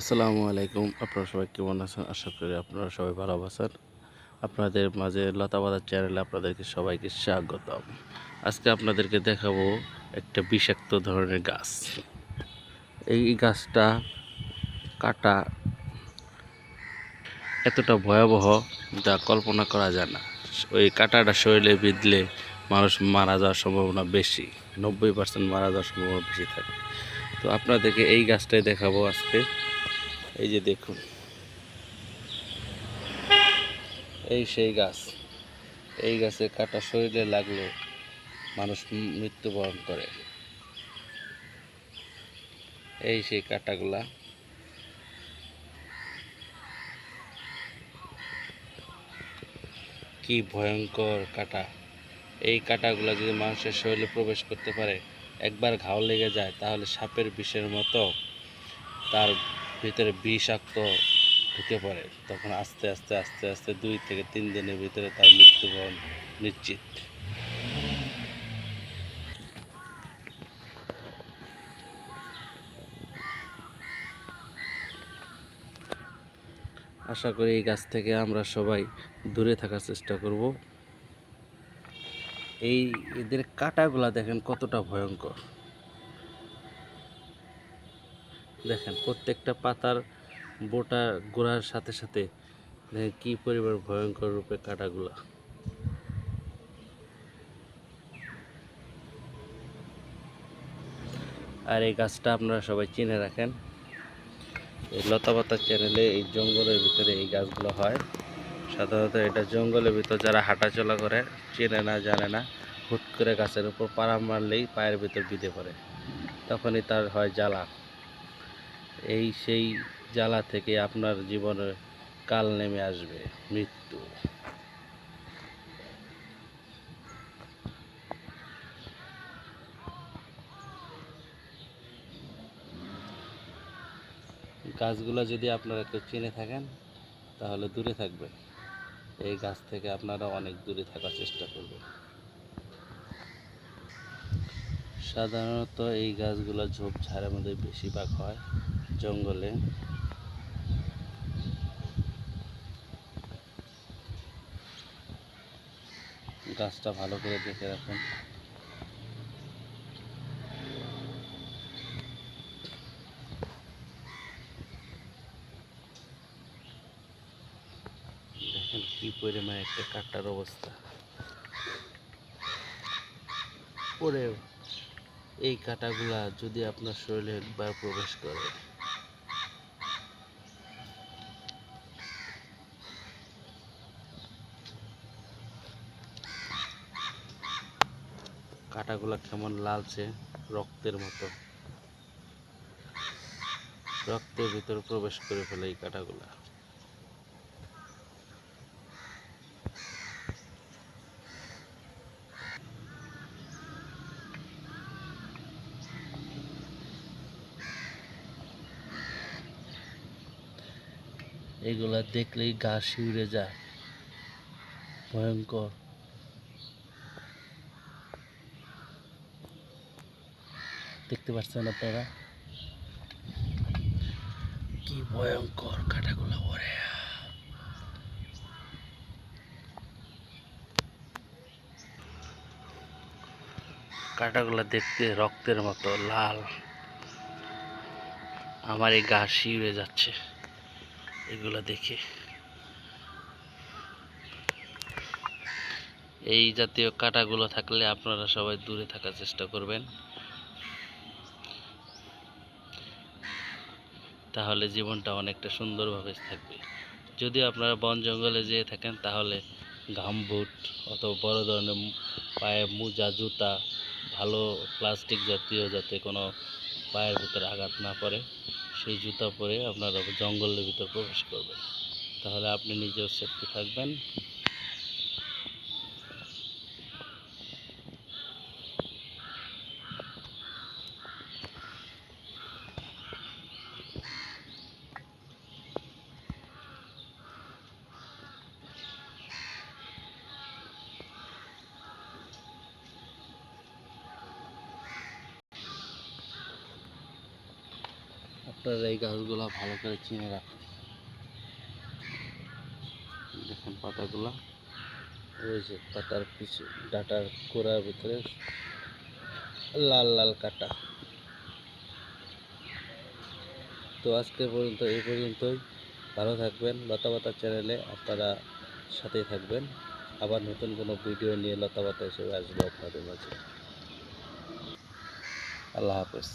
আসসালামু আলাইকুম। আপনারা সবাই কেমন আছেন? আশা করি আপনারা সবাই ভালো আছেন। আপনাদের মাঝে লতাবাদার চ্যানেলে আপনাদেরকে সবাইকে স্বাগতম। আজকে আপনাদেরকে দেখাবো একটা বিষাক্ত ধরনের গাছ। এই গাছটা কাটা এতটা ভয়াবহ যা কল্পনা করা যায় না। ওই কাঁটাটা শরীরে বিঁধলে মানুষ মারা যাওয়ার সম্ভাবনা বেশি, নব্বই পার্সেন্ট মারা যাওয়ার সম্ভাবনা বেশি থাকে। তো আপনাদেরকে এই গাছটাই দেখাবো আজকে। এই যে দেখুন। এই সেই গাছ। এই গাছে কাটা শরীরে লাগলে মানুষ মৃত্যুবরণ করে। এই সেই কাটাগুলা। কি ভয়ঙ্কর কাটা। এই কাটাগুলা যদি মানুষের শরীরে প্রবেশ করতে পারে, একবার ঘাও লেগে যায়, তাহলে সাপের বিষের মতো তার ভিতরে বিষাক্ত ঢুকে পড়ে, তখন আস্তে আস্তে আস্তে আস্তে দুই থেকে তিন দিনের ভিতরে তার মৃত্যুবরণ নিশ্চিত। আশা করি এই গাছ থেকে আমরা সবাই দূরে থাকার চেষ্টা করব। এই এদের কাঁটাগুলা দেখেন কতটা ভয়ঙ্কর। দেখেন, প্রত্যেকটা পাতার বোটা গোড়ার সাথে সাথে দেখেন কি পরিমাণ ভয়ঙ্কর রূপে কাঁটাগুলা। আর এই গাছটা আপনারা সবাই চিনে রাখেন। এই লতাপাতা চ্যানেলে এই জঙ্গলের ভিতরে এই গাছগুলো হয়। সাধারণত এটা জঙ্গলের ভিতর যারা হাঁটাচলা করে, চেনে না, জানে না, হুট করে গাছের উপর পাড়া মারলেই পায়ের ভিতর বিঁধে পড়ে। তখনই তার হয় জ্বালা। এই সেই জ্বালা থেকে আপনার জীবনে কাল নেমে আসবে, মৃত্যু। গাছগুলো যদি আপনারা কেউ চিনে থাকেন, তাহলে দূরে থাকবেন। এই গাছ থেকে আপনারা অনেক দূরে থাকার চেষ্টা করবেন। সাধারণত এই গাছগুলো ঝোপঝাড়ের মধ্যে বেশিরভাগ হয় জঙ্গলে। গাছটা ভালো করে দেখে রাখুন। দেখেন কি পরিমাণ একটা কাটার অবস্থা। পরে এই কাঁটাগুলা যদি আপনার শরীরে একবার প্রবেশ করে। কাঁটাগুলা কেমন লালচে রক্তের মতো। রক্তের ভিতরে প্রবেশ করে ফেলে এই কাঁটাগুলা। এগুলা দেখলেই গা শিউরে যায়। ভয়ঙ্কর। দেখতে পাচ্ছেন আপনারা? কি ভয়ঙ্কর কাটাগুলা ওরে কাটাগুলা দেখতে রক্তের মতো লাল। আমার এই গা শিউরে যাচ্ছে। এগুলা দেখে। এই জাতীয় কাঁটাগুলো থাকলে আপনারা সবাই দূরে থাকার চেষ্টা করবেন। তাহলে জীবনটা অনেকটা সুন্দরভাবে থাকবে। যদি আপনারা বন জঙ্গলে যেয়ে থাকেন, তাহলে ঘাম বুট অথবা বড় ধরনের পায়ে মোজা, জুতা, ভালো প্লাস্টিক জাতীয় যাতে কোনো পায়ের ভিতরে আঘাত না পড়ে, সেই জুতা পরে আপনারা জঙ্গলের ভিতর প্রবেশ করবেন। তাহলে আপনি নিজেও সেফটি থাকবেন। আপনারা এই গাছগুলো ভালো করে চিনে রাখুন। দেখেন পাতাগুলো। যে পাতার পিছু ডাটার কোড়ার ভিতরে লাল লাল কাটা। তো আজকে পর্যন্ত এই পর্যন্তই। ভালো থাকবেন। লতাপাতা চ্যানেলে আপনারা সাথেই থাকবেন। আবার নতুন কোনো ভিডিও নিয়ে লতাপাতা হিসেবে আসব আপনাদের মাঝে। আল্লাহ হাফেজ।